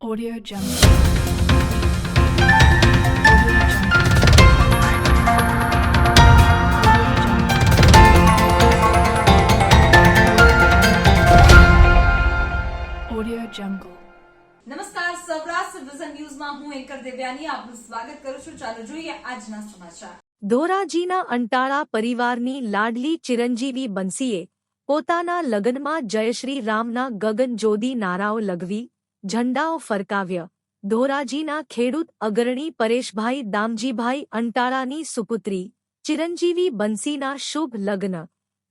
Audio Jungle. Audio Jungle. નમસ્કાર Saurashtra vision ન્યૂઝમાં હું એન્કર દેવ્યાની આપનું સ્વાગત કરું છું ચાલો જોઈએ આજના સમાચાર ધોરાજીના અંટાળા પરિવારની લાડલી ચિરંજીવી બંસીએ પોતાના લગ્નમાં જયશ્રી રામના ગગનજોદી નારાઓ લગવી ઝંડાઓ ફરકાવ્ય. ધોરાજીના ખેડૂત અગ્રણી પરેશભાઈ દામજીભાઈ અંટાળાની સુપુત્રી, ચિરંજીવી બંસીના શુભ લગ્ન.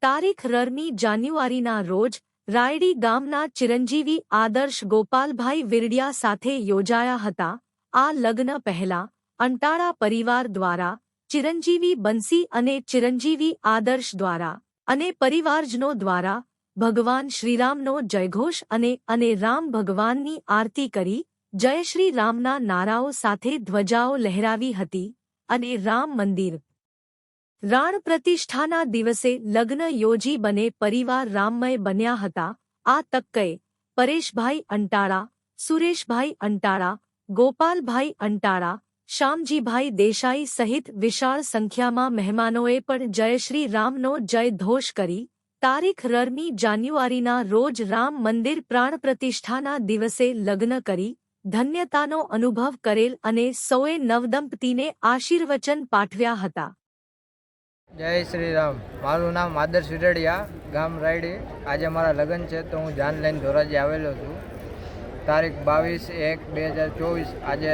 તારીખ રરમી જાન્યુઆરીના રોજ રાયડી ગામના ચિરંજીવી આદર્શ ગોપાલભાઈ વિરડિયા સાથે યોજાયા હતા. આ લગ્ન પહેલા અંટાળા પરિવાર દ્વારા, ચિરંજીવી બંસી અને ચિરંજીવી આદર્શ દ્વારા અને પરિવારજનો દ્વારા ભગવાન શ્રીરામનો જયઘોષ અને અને રામ ભગવાનની આરતી કરી, જય શ્રી રામના નારાઓ સાથે ધ્વજાઓ લહેરાવી હતી, અને રામ મંદિર. રાણ પ્રતિષ્ઠાના દિવસે લગ્ન યોજી બને પરિવાર રામમય બન્યા હતા, આ તક્કએ પરેશભાઈ અંટાળા, સુરેશભાઈ અંટાળા, ગોપાલભાઈ અંટાળા શ્યામજીભાઈ દેસાઈ સહિત વિશાળ સંખ્યામાં મહેમાનોએ પણ જય શ્રી રામનો જય ધોષ કરી તારીખ રરમી જાન્યુઆરીના રોજ રામ મંદિર પ્રાણ પ્રતિષ્ઠાના દિવસે લગ્ન કરી ધન્યતાનો અનુભવ કરેલ અને સૌએ નવદંપતીને આશીર્વચન પાઠવ્યા હતા. જય શ્રી રામ મારું નામ માદર સુરડિયા ગામ રાયડી. આજે મારા લગ્ન છે તો હું જાન લઈને ધોરાજી આવેલો છું. તારીખ બાવીસ એક બે હજાર ચોવીસ આજે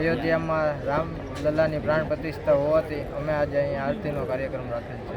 અયોધ્યામાં રામ લલ્લાની પ્રાણ પ્રતિષ્ઠા હોવાથી અમે આજે અહીં આરતીનો કાર્યક્રમ રાખેલ છે.